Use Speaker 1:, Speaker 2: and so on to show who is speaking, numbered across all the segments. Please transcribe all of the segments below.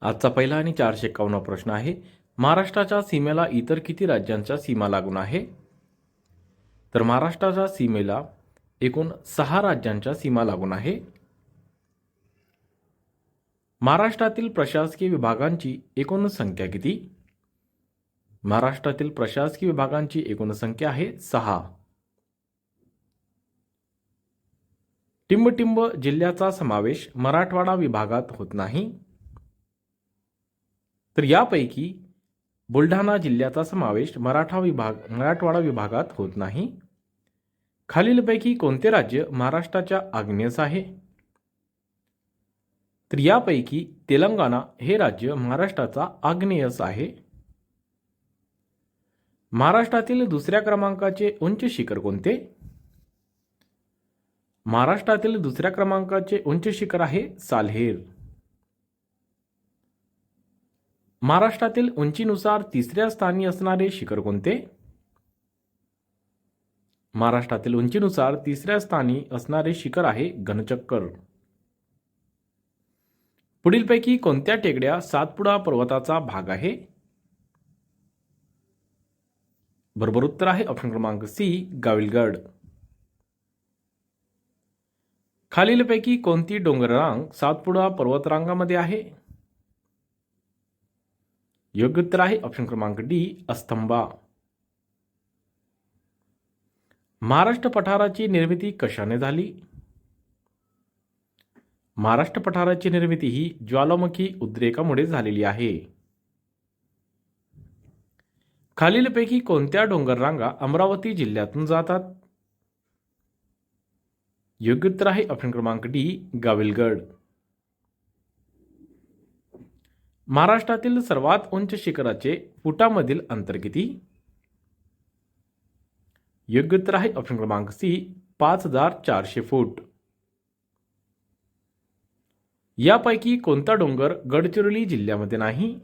Speaker 1: आजचा पहिला आणि चारशे एकावन्न प्रश्न आहे. महाराष्ट्राच्या सीमेला इतर किती राज्यांच्या सीमा लागून आहे? तर महाराष्ट्राच्या सीमेला एकूण सहा राज्यांच्या सीमा लागून आहे. महाराष्ट्रातील प्रशासकीय विभागांची एकूण संख्या किती? महाराष्ट्रातील प्रशासकीय विभागांची एकूण संख्या आहे सहा. टिंबटिंब जिल्ह्याचा समावेश मराठवाडा विभागात होत नाही. तर यापैकी बुलढाणा जिल्ह्याचा समावेश मराठा विभाग मराठवाडा विभागात होत नाही. खालीलपैकी कोणते राज्य महाराष्ट्राच्या आग्नेयस आहे? तर यापैकी तेलंगणा हे राज्य महाराष्ट्राचा आग्नेयस आहे. महाराष्ट्रातील दुसऱ्या क्रमांकाचे उंच शिखर कोणते? महाराष्ट्रातील दुसऱ्या क्रमांकाचे उंच शिखर आहे साल्हेर. महाराष्ट्रातील उंचीनुसार तिसऱ्या स्थानी असणारे शिखर कोणते? महाराष्ट्रातील उंचीनुसार तिसऱ्या स्थानी असणारे शिखर आहे घनचक्कर. पुढीलपैकी कोणत्या टेकड्या सातपुडा पर्वताचा भाग आहे? बरोबर उत्तर आहे ऑप्शन क्रमांक सी गाविलगड. खालीलपैकी कोणती डोंगररांग सातपुडा पर्वतरांगामध्ये आहे? योग्य उत्तर आहे ऑप्शन क्रमांक डी अस्तंबा महाराष्ट्र पठाराची निर्मिती कशाने झाली? महाराष्ट्र पठाराची निर्मिती ही ज्वालामुखी उद्रेकामुळे झालेली आहे. खालीलपैकी कोणत्या डोंगररांगा अमरावती जिल्ह्यातून जातात? योग्य उत्तर आहे ऑप्शन क्रमांक डी गाविलगड. महाराष्ट्रातील सर्वात उंच शिखराचे फुटामधील अंतर किती? योग्य उत्तर आहे ऑप्शन क्रमांक सी पाच हजार चारशे फूट. यापैकी कोणता डोंगर गडचिरोली जिल्ह्यामध्ये नाही?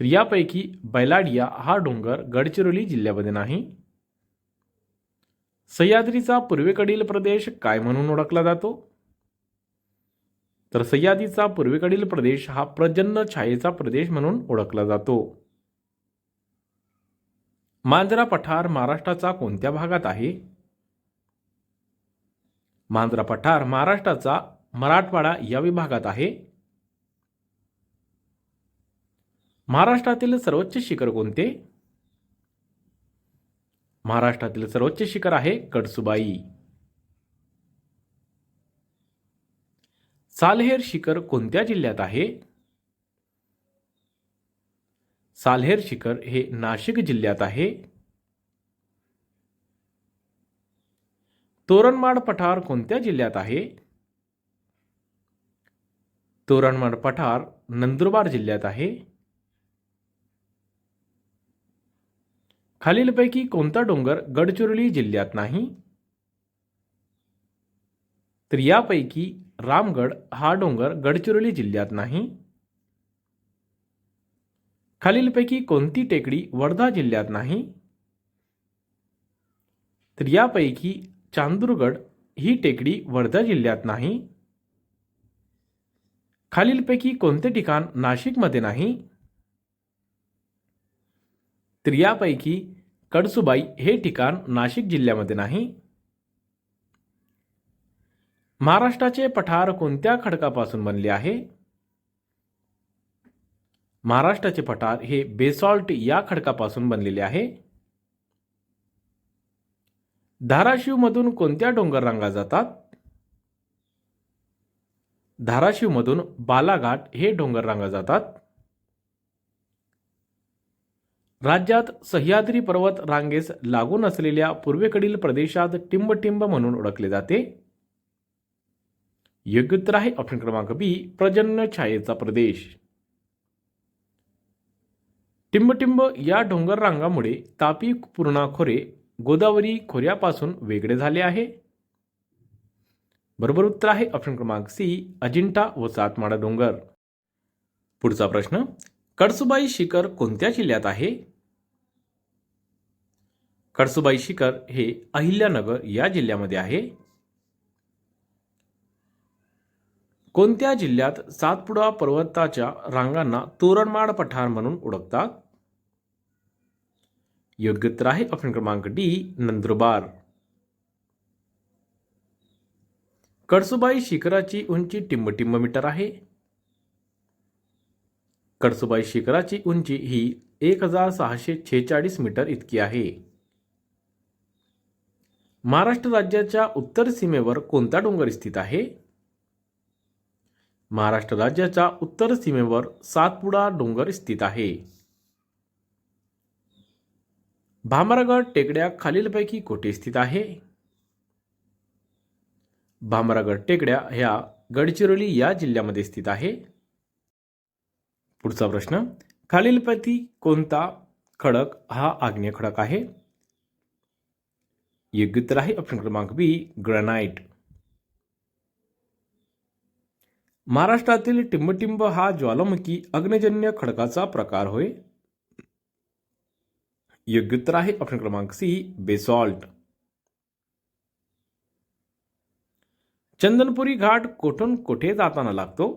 Speaker 1: तर यापैकी बैलाडिया हा डोंगर गडचिरोली जिल्ह्यामध्ये नाही. सह्याद्रीचा पूर्वेकडील प्रदेश काय म्हणून ओळखला जातो? तर सह्याद्रीचा पूर्वेकडील प्रदेश हा प्रजन्न छायेचा प्रदेश म्हणून ओळखला जातो. मांजरा पठार महाराष्ट्राचा कोणत्या भागात आहे? मांजरा पठार महाराष्ट्राचा मराठवाडा या विभागात आहे. महाराष्ट्रातील सर्वोच्च शिखर कोणते? महाराष्ट्रातील सर्वोच्च शिखर आहे कडसुबाई साल्हेर शिखर कोणत्या जिल्ह्यात आहे? साल्हेर शिखर हे नाशिक जिल्ह्यात आहे. तोरणमाड पठार कोणत्या जिल्ह्यात आहे? तोरणमाड पठार नंदुरबार जिल्ह्यात आहे. खालीलपैकी कोणता डोंगर गडचिरोली जिल्ह्यात नाही? तर यापैकी रामगड हा डोंगर गडचिरोली जिल्ह्यात नाही. खालीलपैकी कोणती टेकडी वर्धा जिल्ह्यात नाही? तर यापैकी चांदूरगड ही टेकडी वर्धा जिल्ह्यात नाही. खालीलपैकी कोणते ठिकाण नाशिकमध्ये नाही? तर यापैकी कडसुबाई हे ठिकाण नाशिक जिल्ह्यामध्ये नाही. महाराष्ट्राचे पठार कोणत्या खडकापासून बनले आहे? महाराष्ट्राचे पठार हे बेसॉल्ट या खडकापासून बनलेले आहे. धाराशिवमधून कोणत्या डोंगर रांगा जातात? धाराशिवमधून बालाघाट हे डोंगर रांगा जातात. राज्यात सह्याद्री पर्वत रांगेस लागून असलेल्या पूर्वेकडील प्रदेशात टिंबटिंब म्हणून ओळखले जाते. योग्य उत्तर आहे ऑप्शन क्रमांक बी प्रजन्य छायेचा प्रदेश. टिंबटिंब या डोंगर रांगामुळे तापी पूर्णा खोरे गोदावरी खोऱ्यापासून वेगळे झाले आहे. बरोबर उत्तर आहे ऑप्शन क्रमांक सी अजिंठा व सातमाडा डोंगर. पुढचा प्रश्न कडसुबाई शिखर कोणत्या जिल्ह्यात आहे? कडसुबाई शिखर हे अहिल्यानगर या जिल्ह्यामध्ये आहे. कोणत्या जिल्ह्यात सातपुडा पर्वताच्या रांगांना तोरणमाड पठार म्हणून ओळखतात? योग्य उत्तर आहे ऑप्शन क्रमांक डी नंदुरबार. कडसुबाई शिखराची उंची टिंबटिंब मीटर आहे. कडसुबाई शिखराची उंची ही एक हजार सहाशे छेचाळीस मीटर इतकी आहे. महाराष्ट्र राज्याच्या उत्तर सीमेवर कोणता डोंगर स्थित आहे? महाराष्ट्र राज्याच्या उत्तर सीमेवर सातपुडा डोंगर स्थित आहे. भामरागड टेकड्या खालीलपैकी कोठे स्थित आहे? भामरागड टेकड्या ह्या गडचिरोली या जिल्ह्यामध्ये स्थित आहे. पुढचा प्रश्न खालीलपैकी कोणता खडक हा आग्नेय खडक आहे? योग्य उत्तर आहे ऑप्शन क्रमांक बी ग्रॅनाइट महाराष्ट्रातील टिंबटिंब हा ज्वालामुखी अग्नजन्य खडकाचा प्रकार होय. योग्य उत्तर आहे ऑप्शन क्रमांक सी बेसॉल्ट चंदनपुरी घाट कोठून कोठे जाताना लागतो?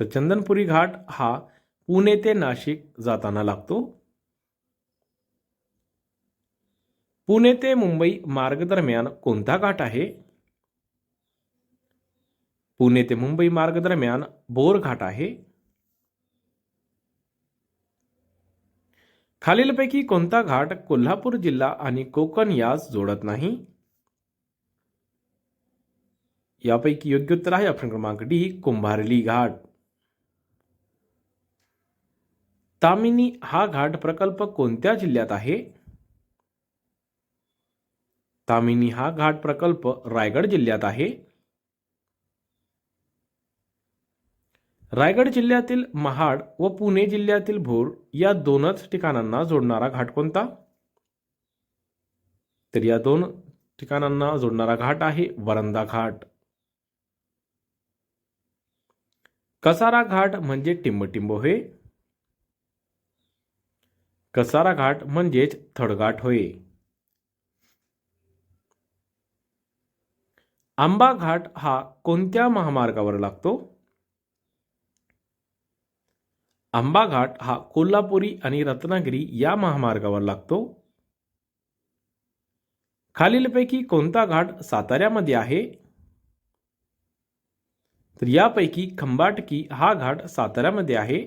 Speaker 1: तर चंदनपुरी घाट हा पुणे ते नाशिक जाताना लागतो. पुणे ते मुंबई मार्ग दरम्यान कोणता घाट आहे? पुणे ते मुंबई मार्ग दरम्यान बोरघाट आहे. खालीलपैकी कोणता घाट कोल्हापूर जिल्हा आणि कोकण यास जोडत नाही? यापैकी योग्य उत्तर आहे ऑप्शन क्रमांक डी कुंभारली घाट. तामिनी हा घाट प्रकल्प कोणत्या जिल्ह्यात आहे? तामिनी हा घाट प्रकल्प रायगड जिल्ह्यात आहे. रायगड जिल्ह्यातील महाड व पुणे जिल्ह्यातील भोर या दोनच ठिकाणांना जोडणारा घाट कोणता? तर या दोन ठिकाणांना जोडणारा घाट आहे वरंदा घाट. कसारा घाट म्हणजे टिंबटिंब होय. कसारा घाट म्हणजेच थडघाट होय. आंबा घाट हा कोणत्या महामार्गावर लागतो? आंबा घाट हा कोल्हापुरी आणि रत्नागिरी या महामार्गावर लागतो. खालीलपैकी कोणता घाट साताऱ्यामध्ये आहे? तर यापैकी खंबाटकी हा घाट साताऱ्यामध्ये आहे.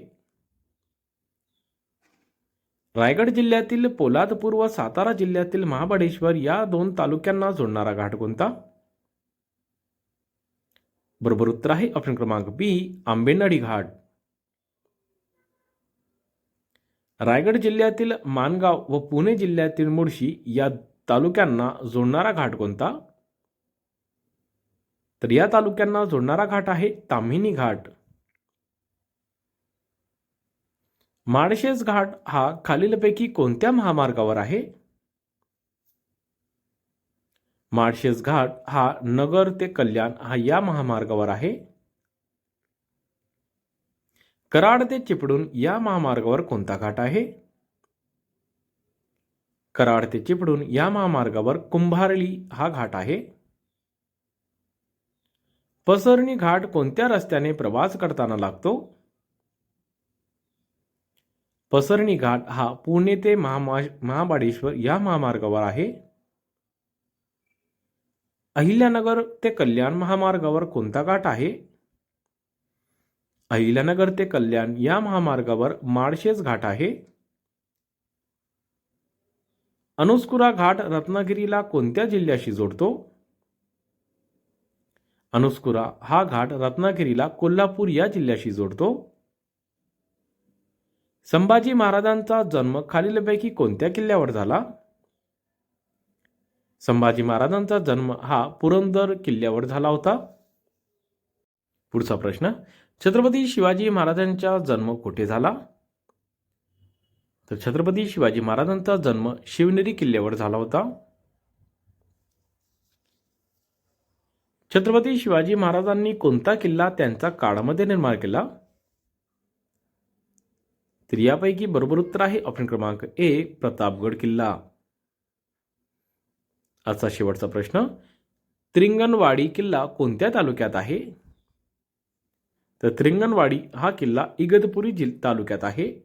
Speaker 1: रायगड जिल्ह्यातील पोलादपूर व सातारा जिल्ह्यातील महाबळेश्वर या दोन तालुक्यांना जोडणारा घाट कोणता? बरोबर उत्तर आहे ऑप्शन क्रमांक बी आंबेनळी घाट. रायगड जिल्ह्यातील मानगाव व पुणे जिल्ह्यातील मुळशी या तालुक्यांना जोडणारा घाट कोणता? तर या तालुक्यांना जोडणारा घाट आहे ताम्हिणी घाट. माळशेज घाट हा खालीलपैकी कोणत्या महामार्गावर आहे? माळशेज घाट हा नगर ते कल्याण हा या महामार्गावर आहे. कराड ते चिपळूण या महामार्गावर कोणता घाट आहे? कराड ते चिपळूण या महामार्गावर कुंभारली हा घाट आहे. पसरणी घाट कोणत्या रस्त्याने प्रवास करताना लागतो? पसरणी घाट हा पुणे ते महामा महाबळेश्वर या महामार्गावर आहे. अहिल्यानगर ते कल्याण महामार्गावर कोणता घाट आहे? अहिल्यानगर ते कल्याण या महामार्गावर माळशेज घाट आहे. अनुस्कुरा घाट रत्नागिरीला कोणत्या जिल्ह्याशी जोडतो? अनुस्कुरा हा घाट रत्नागिरीला कोल्हापूर या जिल्ह्याशी जोडतो. संभाजी महाराजांचा जन्म खालीलपैकी कोणत्या किल्ल्यावर झाला? संभाजी महाराजांचा जन्म हा पुरंदर किल्ल्यावर झाला होता. पुढचा प्रश्न छत्रपती शिवाजी महाराजांचा जन्म कुठे झाला? तर छत्रपती शिवाजी महाराजांचा जन्म शिवनेरी किल्ल्यावर झाला होता. छत्रपती शिवाजी महाराजांनी कोणता किल्ला त्यांच्या काळामध्ये निर्माण केला? तर यापैकी बरोबर उत्तर आहे ऑप्शन क्रमांक ए प्रतापगड किल्ला. आजचा शेवटचा प्रश्न. त्रिंगणवाडी किल्ला कोणत्या तालुक्यात आहे? तर त्रिंगणवाडी हा किल्ला इगतपुरी जिल तालुक्यात आहे.